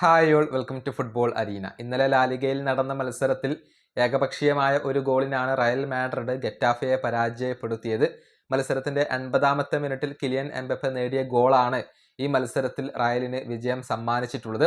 Hi all welcome to football arena ഇന്നലെ ലാലിഗയിൽ നടന്ന മത്സരത്തിൽ ഏകപക്ഷീയമായ ഒരു ഗോളിനാണ് റയൽ മാഡ്രിഡ് ഗെറ്റാഫയെ പരാജയപ്പെടുത്തിയത്. മത്സരത്തിന്റെ എൺപതാമത്തെ മിനിറ്റിൽ കിലിയൻ എംബപ്പെ നേടിയ ഗോളാണ് ഈ മത്സരത്തിൽ റയലിന് വിജയം സമ്മാനിച്ചിട്ടുള്ളത്.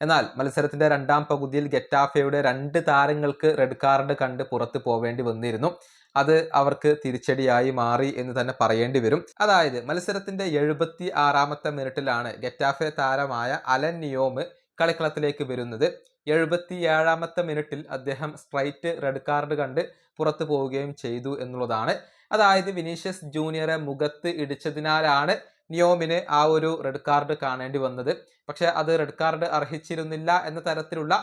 എന്നാൽ മത്സരത്തിന്റെ രണ്ടാം പകുതിയിൽ ഗെറ്റാഫയുടെ രണ്ട് താരങ്ങൾക്ക് റെഡ് കാർഡ് കണ്ട് പുറത്തു പോവേണ്ടി വന്നിരുന്നു. അത് അവർക്ക് തിരിച്ചടിയായി മാറി എന്ന് തന്നെ പറയേണ്ടി വരും. അതായത് മത്സരത്തിന്റെ എഴുപത്തി ആറാമത്തെ മിനിറ്റിലാണ് ഗെറ്റാഫെ താരമായ അലൻ നിയോമ് കളിക്കളത്തിലേക്ക് വരുന്നത്. എഴുപത്തി ഏഴാമത്തെ മിനിറ്റിൽ അദ്ദേഹം സ്ട്രൈറ്റ് റെഡ് കാർഡ് കണ്ട് പുറത്തു പോവുകയും ചെയ്തു എന്നുള്ളതാണ്. അതായത് വിനീഷ്യസ് ജൂനിയറെ മുഖത്ത് ഇടിച്ചതിനാലാണ് നിയോമിന് ആ ഒരു റെഡ് കാർഡ് കാണേണ്ടി വന്നത്. പക്ഷെ അത് റെഡ് കാർഡ് അർഹിച്ചിരുന്നില്ല എന്ന തരത്തിലുള്ള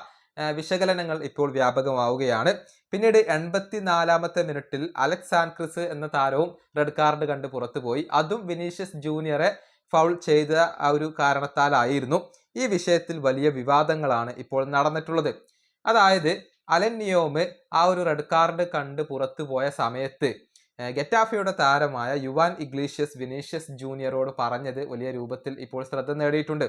വിശകലനങ്ങൾ ഇപ്പോൾ വ്യാപകമാവുകയാണ്. പിന്നീട് എൺപത്തിനാലാമത്തെ മിനിറ്റിൽ അലക്സ് സാൻക്രിസ് എന്ന താരവും റെഡ് കാർഡ് കണ്ട് പുറത്തുപോയി അതും വിനീഷ്യസ് ജൂനിയറെ ഫൗൾ ചെയ്ത ആ ഒരു കാരണത്താലായിരുന്നു. ഈ വിഷയത്തിൽ വലിയ വിവാദങ്ങളാണ് ഇപ്പോൾ നടന്നിട്ടുള്ളത്. അതായത് അലൻ നിയോമ് ആ ഒരു റെഡ് കാർഡ് കണ്ട് പുറത്തു പോയ സമയത്ത് ഗെറ്റാഫിയുടെ താരമായ യുവാൻ ഇഗ്ലീഷ്യസ് വിനീഷ്യസ് ജൂനിയറോട് പറഞ്ഞത് വലിയ രൂപത്തിൽ ഇപ്പോൾ ശ്രദ്ധ നേടിയിട്ടുണ്ട്.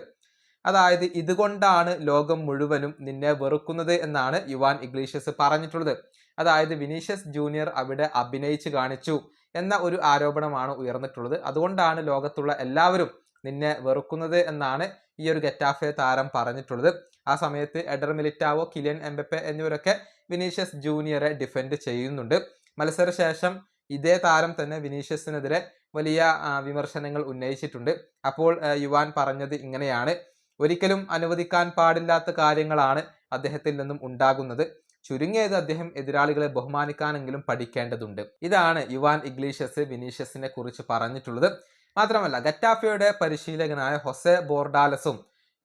അതായത് ഇതുകൊണ്ടാണ് ലോകം മുഴുവനും നിന്നെ വെറുക്കുന്നത് എന്നാണ് യുവാൻ ഇഗ്ലീഷ്യസ് പറഞ്ഞിട്ടുള്ളത്. അതായത് വിനീഷ്യസ് ജൂനിയർ അവിടെ അഭിനയിച്ച് കാണിച്ചു എന്ന ഒരു ആരോപണമാണ് ഉയർന്നിട്ടുള്ളത്. അതുകൊണ്ടാണ് ലോകത്തുള്ള എല്ലാവരും നിന്നെ വെറുക്കുന്നത് എന്നാണ് ഈ ഒരു ഗെറ്റാഫെ താരം പറഞ്ഞിട്ടുള്ളത്. ആ സമയത്ത് എഡർ മിലിറ്റാവോ കിലിയൻ എംബപ്പെ എന്നിവരൊക്കെ വിനീഷ്യസ് ജൂനിയറെ ഡിഫെൻഡ് ചെയ്യുന്നുണ്ട്. മത്സരശേഷം ഇതേ താരം തന്നെ വിനീഷ്യസിനെതിരെ വലിയ വിമർശനങ്ങൾ ഉന്നയിച്ചിട്ടുണ്ട്. അപ്പോൾ യുവാൻ പറഞ്ഞത് ഇങ്ങനെയാണ്. ഒരിക്കലും അനുവദിക്കാൻ പാടില്ലാത്ത കാര്യങ്ങളാണ് അദ്ദേഹത്തിൽ നിന്നും ഉണ്ടാകുന്നത്. ചുരുങ്ങിയത് അദ്ദേഹം എതിരാളികളെ ബഹുമാനിക്കാനെങ്കിലും പഠിക്കേണ്ടതുണ്ട്. ഇതാണ് യുവാൻ ഇഗ്ലീഷ്യസ് വിനീഷ്യസിനെ കുറിച്ച് പറഞ്ഞിട്ടുള്ളത്. മാത്രമല്ല ഗറ്റാഫയുടെ പരിശീലകനായ ഹൊസെ ബോർഡാലസും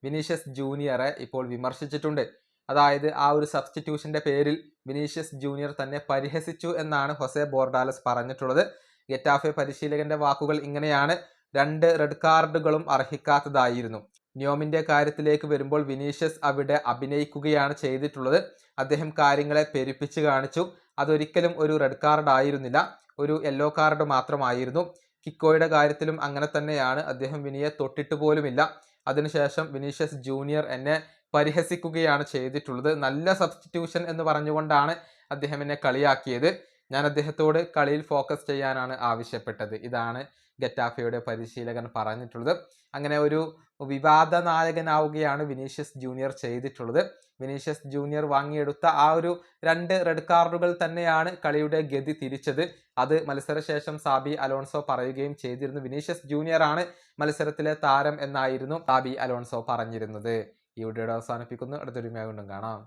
വിനീഷ്യസ് ജൂനിയറെ ഇപ്പോൾ വിമർശിച്ചിട്ടുണ്ട്. അതായത് ആ ഒരു സബ്സ്റ്റിറ്റ്യൂഷന്റെ പേരിൽ വിനീഷ്യസ് ജൂനിയർ തന്നെ പരിഹസിച്ചു എന്നാണ് ഹൊസെ ബോർഡാലസ് പറഞ്ഞിട്ടുള്ളത്. ഗെറ്റാഫെ പരിശീലകന്റെ വാക്കുകൾ ഇങ്ങനെയാണ്. രണ്ട് റെഡ് കാർഡുകളും അർഹിക്കാത്തതായിരുന്നു. നിയോമിന്റെ കാര്യത്തിലേക്ക് വരുമ്പോൾ വിനീഷ്യസ് അവിടെ അഭിനയിക്കുകയാണ് ചെയ്തിട്ടുള്ളത്. അദ്ദേഹം കാര്യങ്ങളെ പെരുപ്പിച്ച് കാണിച്ചു. അതൊരിക്കലും ഒരു റെഡ് കാർഡ് ആയിരുന്നില്ല ഒരു യെല്ലോ കാർഡ് മാത്രമായിരുന്നു. കിക്കോയുടെ കാര്യത്തിലും അങ്ങനെ തന്നെയാണ്. അദ്ദേഹം വിനിയെ തൊട്ടിട്ട് പോലുമില്ല. അതിനുശേഷം വിനീഷ്യസ് ജൂനിയർ എന്നെ പരിഹസിക്കുകയാണ് ചെയ്തിട്ടുള്ളത്. നല്ല സബ്സ്റ്റിറ്റ്യൂഷൻ എന്ന് പറഞ്ഞുകൊണ്ടാണ് അദ്ദേഹം എന്നെ കളിയാക്കിയത്. ഞാൻ അദ്ദേഹത്തോട് കളിയിൽ ഫോക്കസ് ചെയ്യാനാണ് ആവശ്യപ്പെട്ടത്. ഇതാണ് ഗറ്റാഫയുടെ പരിശീലകൻ പറഞ്ഞിട്ടുള്ളത്. അങ്ങനെ ഒരു വിവാദ നായകനാവുകയാണ് വിനീഷ്യസ് ജൂനിയർ ചെയ്തിട്ടുള്ളത്. വിനീഷ്യസ് ജൂനിയർ വാങ്ങിയെടുത്ത ആ ഒരു രണ്ട് റെഡ് കാർഡുകൾ തന്നെയാണ് കളിയുടെ ഗതി തിരിച്ചത്. അത് മത്സരശേഷം സാബി അലോൺസോ പറയുകയും ചെയ്തിരുന്നു. വിനീഷ്യസ് ജൂനിയർ ആണ് മത്സരത്തിലെ താരം എന്നായിരുന്നു സാബി അലോൺസോ പറഞ്ഞിരുന്നത്. ഈ വീഡിയോയുടെ അവസാനിപ്പിക്കുന്നു. അടുത്തൊരു വീണ്ടും കാണാം.